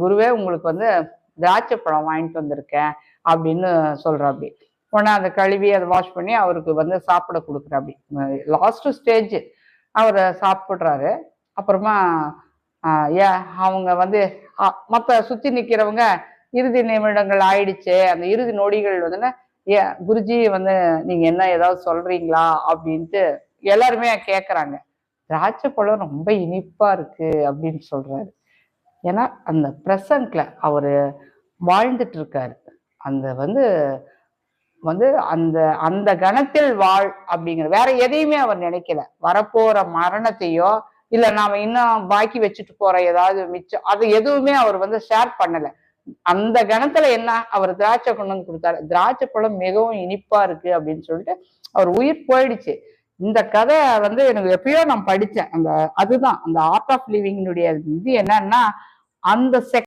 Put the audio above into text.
குருவே உங்களுக்கு வந்து திராட்சை பழம் வாங்கிட்டு வந்திருக்கேன் அப்படின்னு சொல்றாப்படி உடனே அதை கழுவி அதை வாஷ் பண்ணி அவருக்கு வந்து சாப்பிட கொடுக்குறாப்படி லாஸ்ட் ஸ்டேஜ் அவர் சாப்பிட்றாரு. அப்புறமா ஏ அவங்க வந்து மற்ற சுற்றி நிற்கிறவங்க இறுதி நிமிடங்கள் ஆயிடுச்சு. அந்த இறுதி நொடிகள் வந்து ஏ குருஜி வந்து நீங்கள் என்ன ஏதாவது சொல்றீங்களா அப்படின்ட்டு எல்லாருமே கேட்குறாங்க திராட்சை பழம் ரொம்ப இனிப்பாக இருக்கு அப்படின்னு சொல்கிறாரு ஏன்னா அந்த ப்ரெசண்ட்ல அவர் வாழ்ந்துட்டு இருக்காரு அந்த வந்து வந்து அந்த அந்த கணத்தில் வாழ் அப்படிங்கிற வேற எதையுமே அவர் நினைக்கல. வரப்போற மரணத்தையோ இல்ல நாம இன்னும் பாக்கி வச்சுட்டு போற ஏதாவது மிச்சம் அது எதுவுமே அவர் வந்து ஷேர் பண்ணல. அந்த கணத்துல என்ன அவர் திராட்சை கொண்டு வந்து கொடுத்தாரு. திராட்சை பழம் மிகவும் இனிப்பா இருக்கு அப்படின்னு சொல்லிட்டு அவர் உயிர் போயிடுச்சு. இந்த கதை வந்து எனக்கு எப்பயோ நான் படித்தேன் அந்த அதுதான் அந்த ஆர்ட் ஆஃப் லிவிங்கினுடைய இது என்னன்னா அந்த செக்